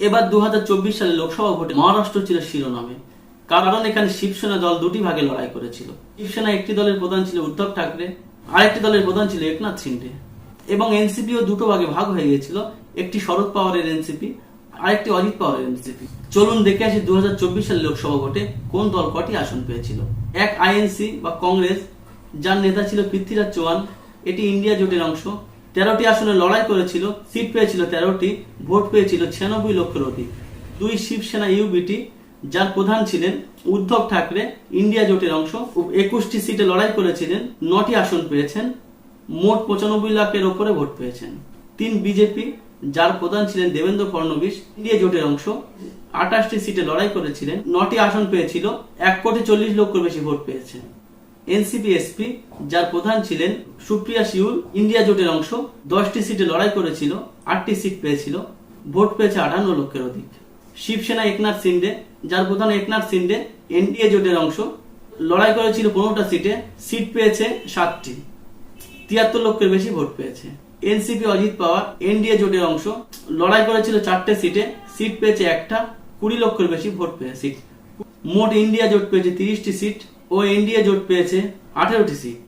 এবার দু সালে লোকসভা ভোটে মহারাষ্ট্র ছিল শিরোনামে। কারণ এখানে শিবসেনা দল দুটি ভাগে লড়াই করেছিল। শিবসেনা একটি দলের প্রধান ছিল উদ্ধব ঠাকরে, আরেকটি দলের প্রধান ছিল একনাথ শিন্ডে। এবং এনসিপিও দুটো ভাগে ভাগ হয়ে গিয়েছিল, একটি শরদ পাওয়ারের এনসিপি, আরেকটি অজিত পাওয়ারের এনসিপি। চলুন দেখে আসি দু সালে লোকসভা ভোটে কোন দল কটি আসন পেয়েছিল। এক আইএনসি বা কংগ্রেস, যার নেতা ছিল পৃথ্বীরাজ চৌহান, এটি ইন্ডিয়া জোটের অংশ। তেরোটি আসনে লড়াই করেছিল, সিট পেয়েছিল তেরোটি, ভোট পেয়েছিল ছিয়ানব্বই লক্ষের অধিক দুই শিবসেনা ইউবিটি, যার প্রধান ছিলেন উদ্ধব ঠাকরে, ইন্ডিয়া জোটের অংশ একুশটি সিটে লড়াই করেছিলেন, নটি আসন পেয়েছেন, মোট পঁচানব্বই লাখের ওপরে ভোট পেয়েছেন। তিন বিজেপি, যার প্রধান ছিলেন দেবেন্দ্র ফডনবিস ইন্ডিয়া জোটের অংশ আঠাশটি সিটে লড়াই করেছিলেন, নটি আসন পেয়েছিল, এক কোটি চল্লিশ লক্ষের বেশি ভোট পেয়েছেন। এনসিপি এসপি, যার প্রধান ছিলেন সুপ্রিয়া শিউল, ইন্ডিয়া জোটের অংশ, দশটি সিটে লড়াই করেছিল, আটটি সিট পেয়েছিল, ভোট পেয়েছে আটান্ন লক্ষের অধিক। শিবসেনা একনাথ সিন্ডে, যার প্রধান একনাথ সিন্ডে, এনডিএ জোটের অংশ, লড়াই করেছিল পনেরোটা সিটে, সিট পেয়েছে সাতটি। তিয়াত্তর লক্ষের বেশি ভোট পেয়েছে। এনসিপি অজিত পাওয়ার, এনডিএ জোটের অংশ, লড়াই করেছিল চারটে সিটে, সিট পেয়েছে একটা, কুড়ি লক্ষের বেশি ভোট পেয়েছে। সিট মোট ইন্ডিয়া জোট পেয়েছে তিরিশটি সিট ও এনডিএ জোট পেয়েছে আঠেরোটি সিট